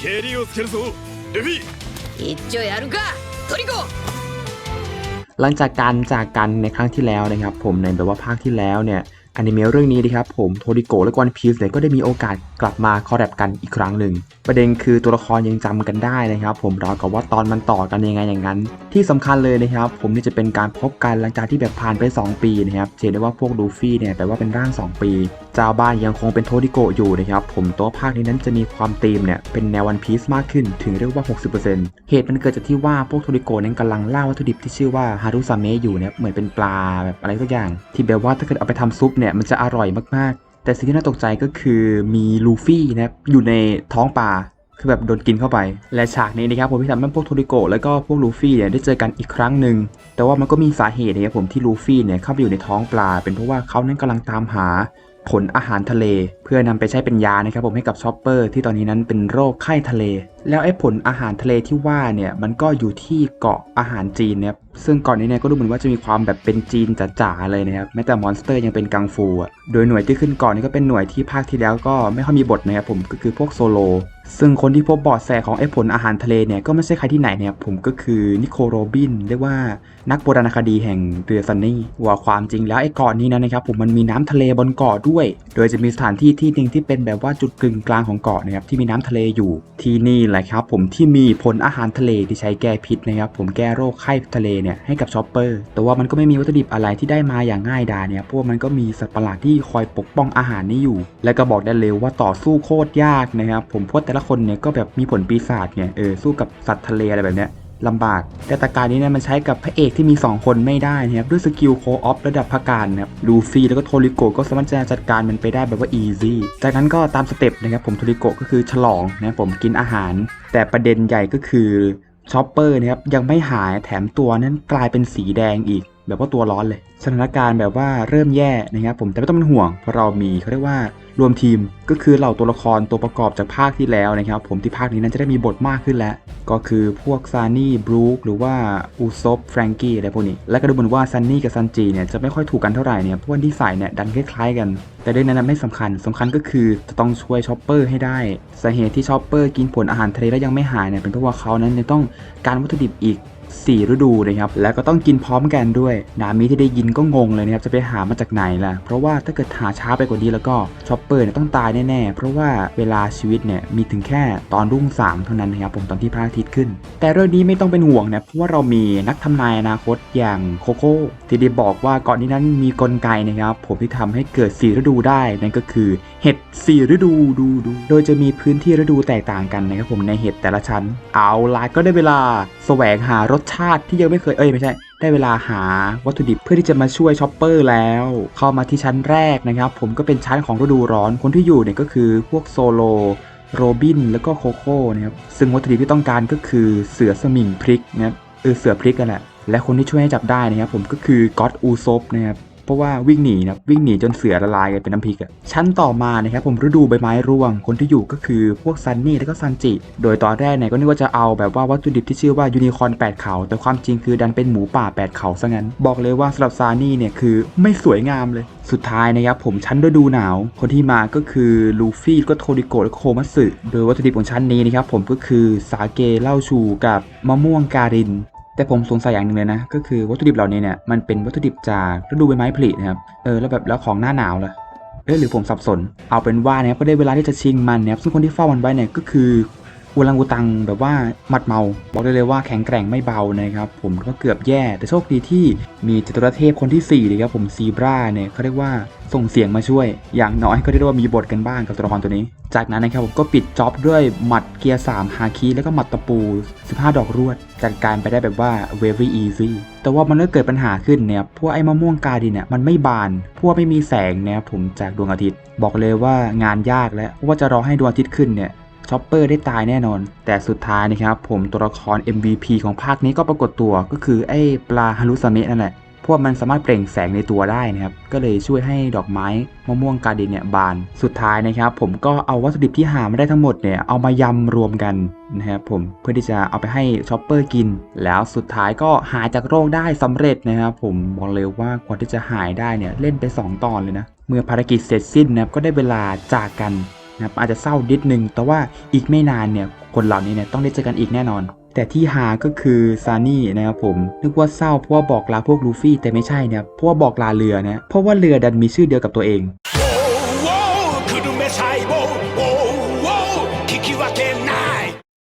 蹴りをつけるぞルフィ一丁やるかトリコ หลังจากการจากกันในครั้งที่แล้วนะครับ ผมในแบบว่าภาคที่แล้วเนี่ยอนิเมะเรื่องนี้นะครับผมโทริโกะและวันพีซเนี่ยก็ได้มีโอกาสกลับมาคอลแลบกันอีกครั้งหนึ่ง ประเด็นคือตัวละครยังจำกันได้นะครับ ผมราวกับว่าตอนมันต่อกันยังไงอย่างนั้น ที่สำคัญเลยนะครับ ผมนี่จะเป็นการพบกันหลังจากที่แบบผ่านไป 2 ปีนะครับจะเห็นได้ว่าพวกลูฟี่เนี่ยแปลว่าเป็นร่าง 2 ปี เ จ้าบ้านยังคงเป็นโทริโกอยู่นะครับ ผมตัวภาคนี้นั้นจะมีความธีมเนี่ยเป็นแนววันพีซมากขึ้นถึงเรียกว่า 60%เหตุมันเกิดจากที่ว่าพวกโทริโกนั้นกำลังล่าวัตถุดิบที่ชื่อว่าฮารุซาเมะอยู่เนี่ยเหมือนเป็นปลาแบบอะไรสักอย่าง ที่แบบว่าถ้าเกิดเอาไปทำซุปเนี่ยมันจะอร่อยมากๆ แต่สิ่งที่น่าตกใจก็คือมีลูฟี่นะครับอยู่ในท้องปลาคือแบบโดนกินเข้าไป และฉากนี้นะครับผมที่ทำให้พวกโทริโกแล้วก็พวกลูฟี่เนี่ยได้เจอกันอีกครั้งหนึ่ง แต่ว่ามันก็มีสาเหตุนะครับผมที่ลูฟี่เนี่ยเข้าไปอยู่ในท้องปลา เป็นเพราะว่าเขานั้นกำลังตามหา ผลอาหารทะเล เพื่อนำไปใช้เป็นยานะครับผมให้กับชอปเปอร์ที่ตอนนี้นั้นเป็นโรคไข้ทะเลแล้วไอ้ผลอาหารทะเลที่ว่าเนี่ยมันก็อยู่ที่เกาะอาหารจีนเนะครับซึ่งเก่อนนี้เนี่ยก็ดูเหมือนว่าจะมีความแบบเป็นจีนจ๋าๆเลยนะครับแม้แต่มอนสเตอร์ยังเป็นกังฟูอะโดยหน่วยที่ขึ้นเก่อนนี่ก็เป็นหน่วยที่ภาคที่แล้วก็ไม่ค่อยมีบทนะครับผมก็คือพวกโซโล ซึ่งคนที่พบบาะแสของไอ้ผลอาหารทะเลเนี่ยก็ไม่ใช่ใครที่ไหนเนี่ยผมก็คือนิโคลโรบินเรียกว่านักโบราณคดีแห่งเรือซันนี่ว่าความจริงแล้วไอ้เกาะนี้นะนะครับผมมันมีน้ำทะเลบนเกาะด้วย โดยจะมีสถานที่ที่หนึ่งที่เป็นแบบว่าจุดกึ่งกลางของเกาะนะครับที่มีน้ำทะเลอยู่ที่นี่แหละครับผมที่มีผลอาหารทะเลที่ใช้แก้พิษนะครับผมแก้โรคไข้ทะเลเนี่ยให้กับชอปเปอร์แต่ว่ามันก็ไม่มีวัตถุดิบอะไรที่ได้มาอย่างง่ายดายเนี่ยเพราะวกมันก็มีสัตว์ประหลาดที่คอยปกป้องอาหารนี้อยู่ และก็บอกได้เลยว่าต่อสู้โคตรยากนะครับผมพวกแต่ละคนเนี่ยก็แบบมีผลปีศาจเนี่ยเออสู้กับสัตว์ทะเลอะไรแบบเนี้ย ลำบากแต่ตาการนี้เนี่ยมันใช้กับพระเอกที่มี 2 คนไม่ได้นะครับด้วยสกิลโคออฟระดับพักการนะครับลูฟี่แล้วก็โทริโกก็สามารถจะจัดการมันไปได้แบบว่าอีซี่จากนั้นก็ตามสเต็ปนะครับผมโทริโกก็คือฉลองนะผมกินอาหาร แต่ประเด็นใหญ่ก็คือชอปเปอร์นะครับยังไม่หายแถมตัวนั้นกลายเป็นสีแดงอีก แบบว่าตัวร้อนเลย สถานการณ์แบบว่าเริ่มแย่นะครับผมแต่ไม่ต้องเป็นห่วงเพราะเรามีเขาเรียกว่า รวมทีมก็คือเหล่าตัวละครตัวประกอบจากภาคที่แล้วนะครับผมที่ภาคนี้นั้นจะได้มีบทมากขึ้นแล้ว ก็คือพวกซานี่บรูคหรือว่าอูซบแฟรงกี้อะไรพวกนี้ และก็ดูเหมือนว่าซันนี่กับซันจีเนี่ยจะไม่ค่อยถูกกันเท่าไหร่เนี่ยเพราะว่านิสัยเนี่ยดันคล้ายๆกัน แต่เรื่องนั้นไม่สำคัญสำคัญก็คือจะต้องช่วยชอปเปอร์ให้ได้สาเหตุที่ชอปเปอร์กินผลอาหารทะเลแล้วยังไม่หายเนี่ยเป็นเพราะว่าเขานั้นยังต้องการวัตถุดิบอีก 4 ฤดูนะครับแล้วก็ต้องกินพร้อมกันด้วย นามิที่ได้ยินก็งงเลยนะครับจะไปหามาจากไหนล่ะ เพราะว่าถ้าเกิดหาช้าไปกว่านี้แล้วก็ชอปเปอร์เนี่ยต้องตายแน่ๆ เพราะว่าเวลาชีวิตเนี่ยมีถึงแค่ตอนรุ่งสางเท่านั้นนะครับผมตอนที่พระอาทิตย์ขึ้น แต่เรื่องนี้ไม่ต้องเป็นห่วงนะเพราะว่าเรามีนักทำนายอนาคตอย่างโคโค่ที่ได้บอกว่าก่อนนี้นั้นมีกลไกนะครับผมที่ทำให้เกิด 4 ฤดูได้นั่นก็คือเห็ด 4 ฤดูดูดูโดยจะมีพื้นที่ฤดูแตกต่างกันนะครับผมในเห็ดแต่ละชั้น เอาล่ะก็ได้เวลาแสวงหารสชาติที่ยังไม่เคยเอ้ยไม่ใช่ ได้เวลาหาวัตถุดิบเพื่อที่จะมาช่วยช็อปเปอร์แล้ว เข้ามาที่ชั้นแรกนะครับ ผมก็เป็นชั้นของฤดูร้อนคนที่อยู่เนี่ยก็คือพวกโซโลโรบินแล้วก็โคโค่นะครับซึ่งวัตถุดิบที่ต้องการก็คือเสือสมิงพริกนะครับเออเสือพริกกันแหละและคนที่ช่วยให้จับได้นะครับผมก็คือก็อตอูซบนะครับ เพราะว่าวิ่งหนีนะวิ่งหนีจนเสือละลายกันเป็นน้ำพริกอะชั้นต่อมานะครับผมฤดูใบไม้ร่วง คนที่อยู่ก็คือพวกซันนี่แล้วก็ซันจิ โดยตอนแรกเนี่ยก็นึกว่าจะเอาแบบว่าวัตถุดิบที่ชื่อว่ายูนิคอร์นแปดเขา แต่ความจริงคือดันเป็นหมูป่าแปดเขาซะงั้น บอกเลยว่าสำหรับซานี่เนี่ยคือไม่สวยงามเลย สุดท้ายนะครับผมชั้นฤดูหนาว คนที่มาก็คือลูฟี่ก็โทริโกะและโคมัสึโดยวัตถุดิบของชั้นนี้นะครับผมก็คือสาเกเล้าชูกับมะม่วงการิน แต่ผมสงสัยอย่างหนึ่งเลยนะ ก็คือวัตถุดิบเหล่านี้เนี่ยมันเป็นวัตถุดิบจากฤดูใบไม้ผลินะครับเออแล้วแบบแล้วของหน้าหนาวล่ะเออหรือผมสับสน เอาเป็นว่าเนี่ยก็ได้เวลาที่จะชิงมันนะครับซึ่งคนที่เฝ้ามันไว้เนี่ยก็คือ อูรังอูตังแบบว่าหมัดเมา บอกได้เลยว่าแข็งแกร่งไม่เบานะครับ ผมก็เกือบแย่ แต่โชคดีที่มีจตุรเทพคนที่สี่เลยครับผมซีบราเนี่ยเขาเรียกว่าส่งเสียงมาช่วย อย่างน้อยก็เรียกได้ว่ามีบทกันบ้างกับตัวละครตัวนี้ จากนั้นนะครับผมก็ปิดจ็อบด้วยหมัดเกียร์3ฮาคิแล้วก็หมัดตะปู 15 ดอกรวด จัดการไปได้แบบว่า very easy แต่ว่ามันก็เกิดปัญหาขึ้นเนี่ยพวกไอ้มะม่วงกาดินเนี่ยมันไม่บาน พวกไม่มีแสงนะครับผมจากดวงอาทิตย์ บอกเลยว่างานยากแล้วเพราะว่าจะรอให้ดวงอาทิตย์ขึ้นเนี่ย ชอปเปอร์ได้ตายแน่นอน แต่สุดท้ายนะครับผมตัวละคร MVP ของภาคนี้ก็ปรากฏตัวก็คือไอ้ปลาฮารุสเมะนั่นแหละพวกมันสามารถเปล่งแสงในตัวได้นะครับ ก็เลยช่วยให้ดอกไม้มะม่วงกาดินเนี่ยบาน สุดท้ายนะครับ ผมก็เอาวัตถุดิบที่หามาได้ทั้งหมดเนี่ยเอามายำรวมกันนะครับผมเพื่อที่จะเอาไปให้ชอปเปอร์กิน แล้วสุดท้ายก็หายจากโรคได้สำเร็จนะครับผมบอกเลยว่ากว่าที่จะหายได้เนี่ยเล่นไป 2 ตอนเลยนะ เมื่อภารกิจเสร็จสิ้นนะครับก็ได้เวลาจากกัน นะครับอาจจะเศร้านิดนึง แต่ว่าอีกไม่นานเนี่ยคนเหล่านี้เนี่ยต้องได้เจอกันอีกแน่นอน แต่ที่ฮาก็คือซานี่นะครับผมนึกว่าเศร้าเพราะว่าบอกลาพวกลูฟี่แต่ไม่ใช่เนี่ยเพราะว่าบอกลาเรือนะเพราะว่าเรือดันมีชื่อเดียวกับตัวเอง